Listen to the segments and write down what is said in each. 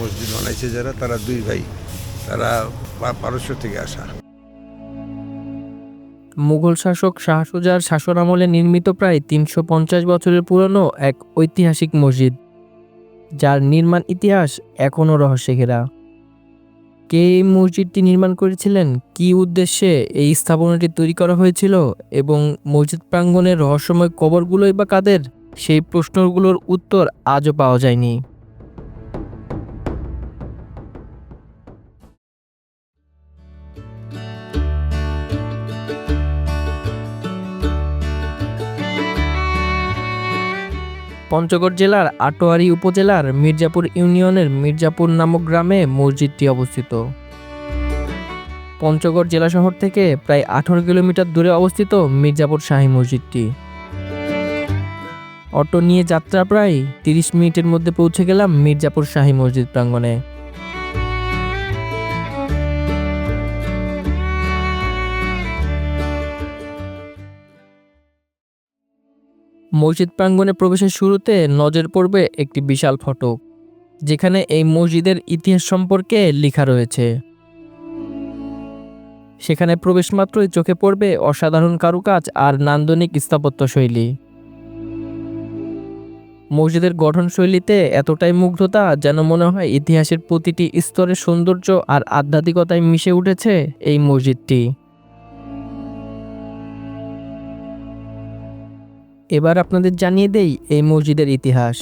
মসজিদ বানাইছে যারা, তারা দুই ভাই, তারা পারস্য থেকে আসা। মুঘল শাসক শাহসুজার শাসন আমলে নির্মিত প্রায় তিনশো পঞ্চাশ বছরের পুরনো এক ঐতিহাসিক মসজিদ, যার নির্মাণ ইতিহাস এখনও রহস্যে ঘেরা। কে এই মসজিদটি নির্মাণ করেছিলেন, কি উদ্দেশ্যে এই স্থাপনাটি তৈরি করা হয়েছিল, এবং মসজিদ প্রাঙ্গণের রহস্যময় কবরগুলোই বা কাদের, সেই প্রশ্নগুলোর উত্তর আজও পাওয়া যায়নি। পঞ্চগড় জেলার আটোয়ারি উপজেলার মির্জাপুর ইউনিয়নের মির্জাপুর নামক গ্রামে মসজিদটি অবস্থিত। পঞ্চগড় জেলা শহর থেকে প্রায় আঠারো কিলোমিটার দূরে অবস্থিত মির্জাপুর শাহী মসজিদটি। অটো নিয়ে যাত্রা প্রায় তিরিশ মিনিটের মধ্যে পৌঁছে গেলাম মির্জাপুর শাহী মসজিদ প্রাঙ্গণে। মসজিদ প্রাঙ্গণে প্রবেশের শুরুতে নজর পড়বে একটি বিশাল ফটক, যেখানে এই মসজিদের ইতিহাস সম্পর্কে লেখা রয়েছে। সেখানে প্রবেশ মাত্রই চোখে পড়বে অসাধারণ কারুকাজ আর নান্দনিক স্থাপত্য শৈলী মসজিদের গঠনশৈলীতে এতটাই মুগ্ধতা যেন মনে হয় ইতিহাসের প্রতিটি স্তরের সৌন্দর্য আর আধ্যাত্মিকতায় মিশে উঠেছে এই মসজিদটি। এবার আপনাদের জানিয়ে দেই এই মসজিদের ইতিহাস।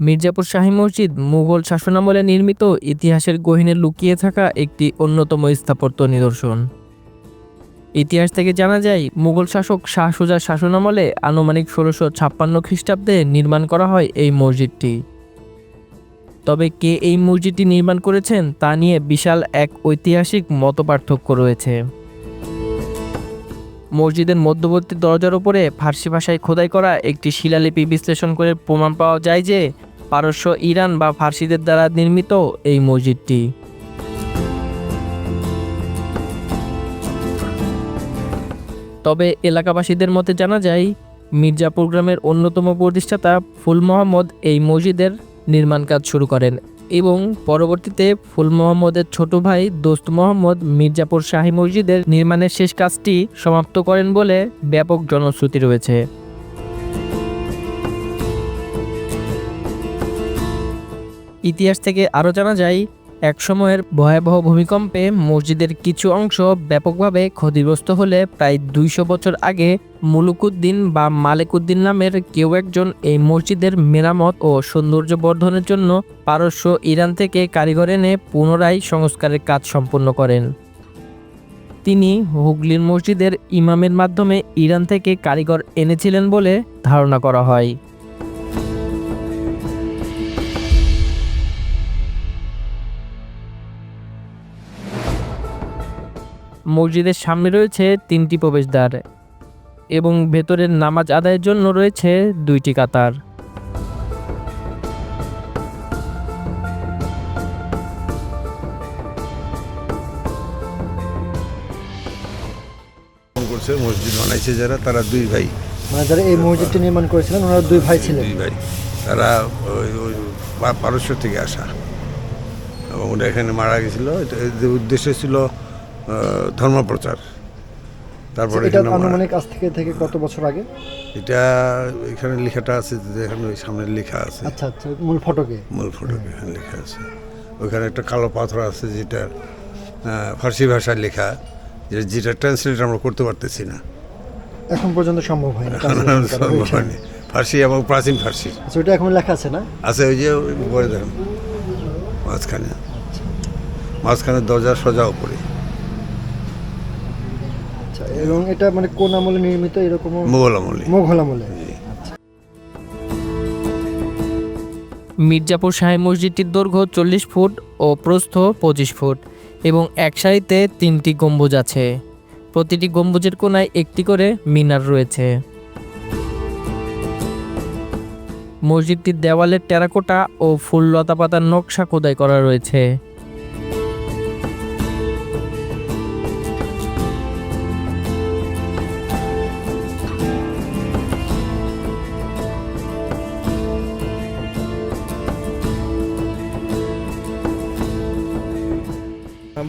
মির্জাপুর শাহী মসজিদ মুঘল শাসনামলে নির্মিত ইতিহাসের গহিনে লুকিয়ে থাকা একটি অন্যতম স্থাপত্য নিদর্শন। ইতিহাস থেকে জানা যায়, মুঘল শাসক শাহ সুজার শাসনামলে আনুমানিক ষোলোশো ছাপ্পান্ন খ্রিস্টাব্দে নির্মাণ করা হয় এই মসজিদটি। তবে কে এই মসজিদটি নির্মাণ করেছেন তা নিয়ে বিশাল এক ঐতিহাসিক মতপার্থক্য রয়েছে। মসজিদের মধ্যবর্তী দরজার উপরে ফার্সি ভাষায় খোদাই করা একটি শিলালিপি বিশ্লেষণ করে প্রমাণ পাওয়া যায় যে পারস্য, ইরান বা ফার্সিদের দ্বারা নির্মিত এই মসজিদটি। তবে এলাকাবাসীদের মতে জানা যায়, মির্জাপুর গ্রামের অন্যতম প্রতিষ্ঠাতা ফুল মোহাম্মদ এই মসজিদের নির্মাণ কাজ শুরু করেন। এবং পরবর্তীতে ফুল মোহাম্মদের ছোট ভাই দোস্ত মোহাম্মদ মির্জাপুর শাহী মসজিদের নির্মাণের শেষ কাজটি সমাপ্ত করেন বলে ব্যাপক জনশ্রুতি রয়েছে। ইতিহাস থেকে আরও জানা যায় একসময়ের ভয়াবহ ভূমিকম্পে মসজিদের কিছু অংশ ব্যাপকভাবে ক্ষতিগ্রস্ত হলে প্রায় দুইশো বছর আগে মুলুকুদ্দিন বা মালেকুদ্দিন নামের কেউ একজন এই মসজিদের মেরামত ও সৌন্দর্য বর্ধনের জন্য পারস্য ইরান থেকে কারিগর এনে পুনরায় সংস্কারের কাজ সম্পন্ন করেন। তিনি হুগলির মসজিদের ইমামের মাধ্যমে ইরান থেকে কারিগর এনেছিলেন বলে ধারণা করা হয়। মসজিদের সামনে রয়েছে তিনটি প্রবেশদ্বার এবং ভেতরের নামাজ আদায়ের জন্য রয়েছে দুইটি কাতার। করছে মসজিদ বানাইছে যারা তারা দুই ভাই। মানে যারা এই মসজিদটি নির্মাণ করেছিলেন ওনারা দুই ভাই ছিলেন। দুই ভাই। তারা ওই ওই পারস্য থেকে আসা। এবং ওটা এখানে মারা গেছিল। এটা এদের উদ্দেশ্য ছিল ধর্মপ্রচার। তারপরে এটা এখানে আনুমানিক আজ থেকে থেকে কত বছর আগে? এটা এখানে লেখাটা আছে যে এখানে ওই সামনে লেখা আছে। আচ্ছা আচ্ছা মূল ফটকে। মূল ফটকে এখানে লেখা আছে। ওখানে একটা কালো পাথর আছে যেটা ফার্সি ভাষায় লেখা যে- যেটা ট্রান্সলেট আমরা করতে পারতেছি না। এখন পর্যন্ত সম্ভব হয়নি সম্ভব হয়নি। ফার্সি এবং প্রাচীন ফার্সি। আচ্ছা ওইটা এখন লেখা আছে না? আছে ওই যে ওই উপরে দেখেন মাঝখানে। মাঝখানে দরজা সোজা উপরে। আচ্ছা এবং এটা মানে কোন আমলে নির্মিত? এরকম মোগল আমলে। মোঘল আমলে। মির্জাপুর শাহী মসজিদটির দৈর্ঘ্য চল্লিশ ফুট ও প্রস্থ পঁচিশ ফুট এবং এক সারিতে তিনটি গম্বুজ আছে। প্রতিটি গম্বুজের কোনায় একটি করে মিনার রয়েছে। মসজিদটির দেওয়ালে টেরাকোটা ও ফুল লতা পাতার নকশা খোদাই করা রয়েছে।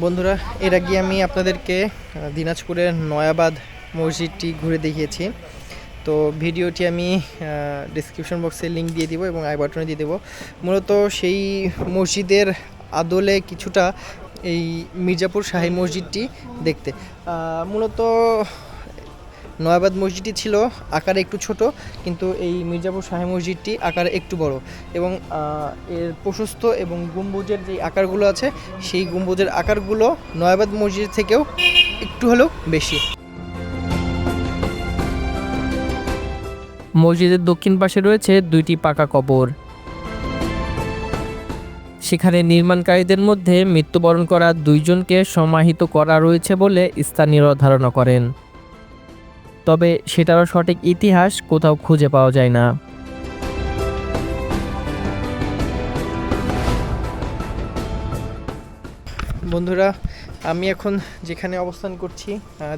বন্ধুরা, এর আগে আমি আপনাদেরকে দিনাজপুরের নয়াবাদ মসজিদটি ঘুরে দেখিয়েছি। তো ভিডিওটি আমি ডিসক্রিপশন বক্সে লিঙ্ক দিয়ে দিব এবং আই বাটনে দিয়ে দেবো। মূলত সেই মসজিদের আদলে কিছুটা এই মির্জাপুর শাহী মসজিদটি দেখতে। মূলত নয়াবাদ মসজিদটি ছিল আকারে একটু ছোট, কিন্তু এই মির্জাপুর শাহী মসজিদটি আকারে একটু বড় এবং এর প্রশস্ত এবং গম্বুজের যে আকারগুলো আছে, সেই গম্বুজের আকারগুলো নয়াবাদ মসজিদ থেকেও একটু হলেও বেশি। মসজিদের দক্ষিণ পাশে রয়েছে দুইটি পাকা কবর। সেখানে নির্মাণকারীদের মধ্যে মৃত্যুবরণ করা দুইজনকে সমাহিত করা রয়েছে বলে স্থানীয়রা ধারণা করেন। তবে সেটারও সঠিক ইতিহাস কোথাও খুঁজে পাওয়া যায় না। বন্ধুরা, আমি এখন যেখানে অবস্থান করছি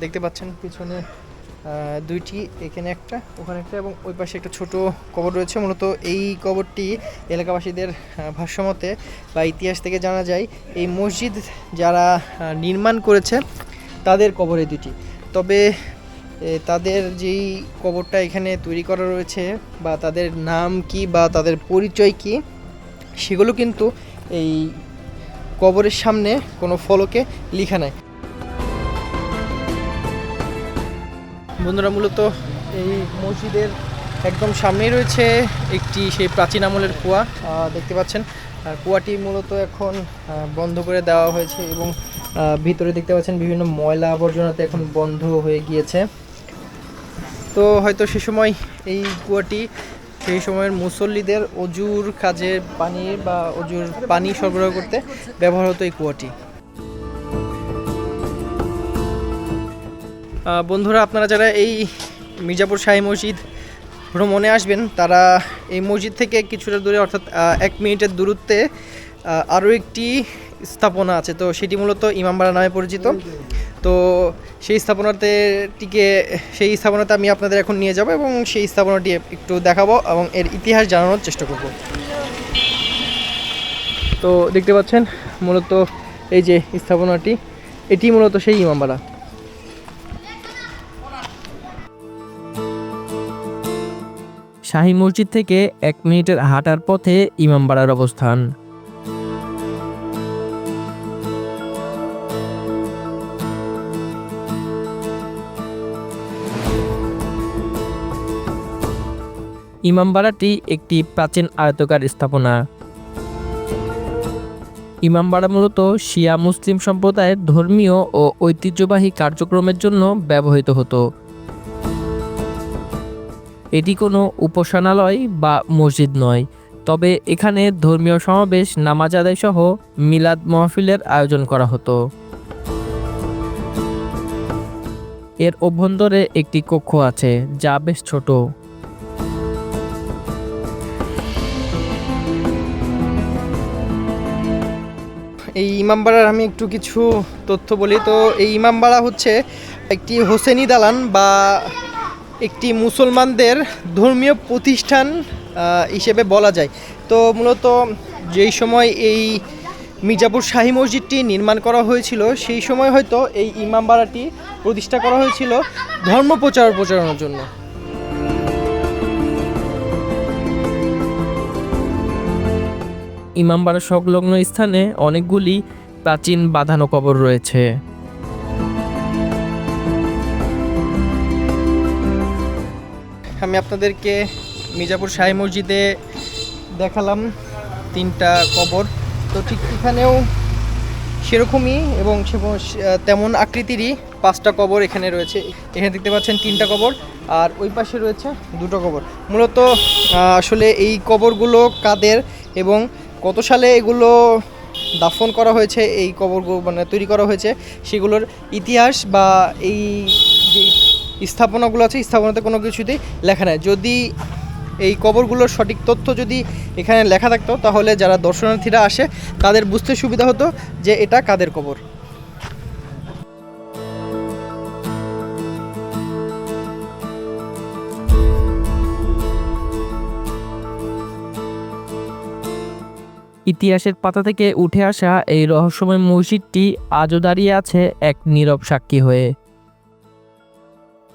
দেখতে পাচ্ছেন পিছনে দুইটি, এখানে একটা, ওখানে একটা, এবং ওই পাশে একটা ছোট কবর রয়েছে। মূলত এই কবরটি এলাকাবাসীদের ভাষ্যমতে বা ইতিহাস থেকে জানা যায়, এই মসজিদ যারা নির্মাণ করেছে, তাদের কবর এই দুটি তবে তাদের যেই কবরটা এখানে তৈরি করা রয়েছে বা তাদের নাম কি বা তাদের পরিচয় কি, সেগুলো কিন্তু এই কবরের সামনে কোনো ফলকে লেখা নাই। বন্ধুরা, মূলত এই মসজিদের একদম সামনেই রয়েছে একটি সেই প্রাচীন আমলের কুয়া দেখতে পাচ্ছেন। আর কুয়াটি মূলত এখন বন্ধ করে দেওয়া হয়েছে এবং ভিতরে দেখতে পাচ্ছেন বিভিন্ন ময়লা আবর্জনাতে এখন বন্ধ হয়ে গিয়েছে। তো হয়তো সে সময় এই কুয়াটি সেই সময়ের মুসল্লিদের অজুর কাজে পানি বা অজুর পানি সরবরাহ করতে ব্যবহার হতো এই কুয়াটি বন্ধুরা, আপনারা যারা এই মির্জাপুর শাহী মসজিদ ভ্রমণে আসবেন, তারা এই মসজিদ থেকে কিছুটা দূরে, অর্থাৎ এক মিনিটের দূরত্বে আরও একটি স্থাপনা আছে। তো সেটি মূলত ইমামবাড়া নামে পরিচিত। তো সেই স্থাপনাতে টিকে, সেই স্থাপনাতে আমি আপনাদের এখন নিয়ে যাব এবং সেই স্থাপনাটি একটু দেখাবো এবং এর ইতিহাস জানানোর চেষ্টা করব। তো দেখতে পাচ্ছেন, মূলত এই যে স্থাপনাটি, এটি মূলত সেই ইমামবাড়া শাহী মসজিদ থেকে এক মিনিটের হাঁটার পথে ইমামবাড়ার অবস্থান। ইমামবাড়াটি একটি প্রাচীন আয়তকার স্থাপনা। ইমামবাড়া মূলত শিয়া মুসলিম সম্প্রদায়ের ধর্মীয় ও ঐতিহ্যবাহী কার্যক্রমের জন্য ব্যবহৃত হতো। এটি কোনো উপাসনালয় বা মসজিদ নয়, তবে এখানে ধর্মীয় সমাবেশ, নামাজ আদায় সহ মিলাদ মাহফিলের আয়োজন করা হতো। এর অভ্যন্তরে একটি কক্ষ আছে, যা বেশ ছোট। এই ইমামবাড়ার আমি একটু কিছু তথ্য বলি। তো এই ইমামবাড়া হচ্ছে একটি হোসেনি দালান বা একটি মুসলমানদের ধর্মীয় প্রতিষ্ঠান হিসেবে বলা যায়। তো মূলত যেই সময় এই মির্জাপুর শাহী মসজিদটি নির্মাণ করা হয়েছিল, সেই সময় হয়তো এই ইমামবাড়াটি প্রতিষ্ঠা করা হয়েছিল ধর্ম প্রচার প্রচারণার জন্য। ইমামবাড়া সংলগ্ন স্থানে অনেকগুলি প্রাচীন বাঁধানো কবর রয়েছে। আমি আপনাদেরকে মির্জাপুর শাহী মসজিদে দেখালাম তিনটা কবর। তো ঠিক এখানেও সেরকমই এবং তেমন আকৃতিরই পাঁচটা কবর এখানে রয়েছে। এখানে দেখতে পাচ্ছেন তিনটা কবর আর ওই পাশে রয়েছে দুটো কবর। মূলত আসলে এই কবরগুলো কাদের এবং কত সালে এগুলো দাফন করা হয়েছে, এই কবরগুলো মানে তৈরি করা হয়েছে, সেগুলোর ইতিহাস বা এই যে স্থাপনাগুলো আছে, স্থাপনাতে কোনো কিছুতেই লেখা নেই। যদি এই কবরগুলোর সঠিক তথ্য যদি এখানে লেখা থাকতো, তাহলে যারা দর্শনার্থীরা আসে, তাদের বুঝতে সুবিধা হতো যে এটা কাদের কবর। ইতিহাসের পাতা থেকে উঠে আসা এই রহস্যময় মসজিদটি আজও দাঁড়িয়ে আছে এক নীরব সাক্ষী হয়ে।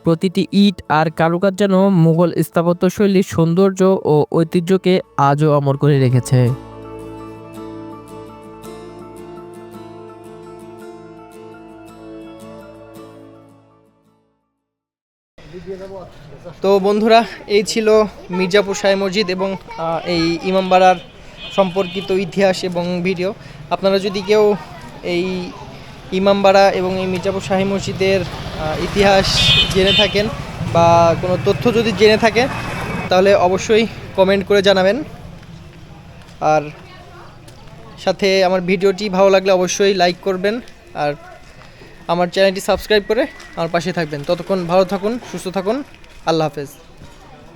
প্রতিটি ইট আর কারুকার যেন মুঘল স্থাপত্যশৈলীর সৌন্দর্য ও ঐতিহ্যকে আজও অমর করে রেখেছে। তো বন্ধুরা, এই ছিল মির্জাপুর শাহী মসজিদ এবং এই ইমামবাড়ার সম্পর্কিত ইতিহাস এবং ভিডিও। আপনারা যদি কেউ এই ইমামবাড়া এবং এই মির্জাপুর শাহী মসজিদের ইতিহাস জেনে থাকেন বা কোনো তথ্য যদি জেনে থাকেন তাহলে অবশ্যই কমেন্ট করে জানাবেন। আর সাথে আমার ভিডিওটি ভালো লাগলে অবশ্যই লাইক করবেন আর আমার চ্যানেলটি সাবস্ক্রাইব করে আমার পাশে থাকবেন। ততক্ষণ ভালো থাকুন, সুস্থ থাকুন। আল্লাহ হাফেজ।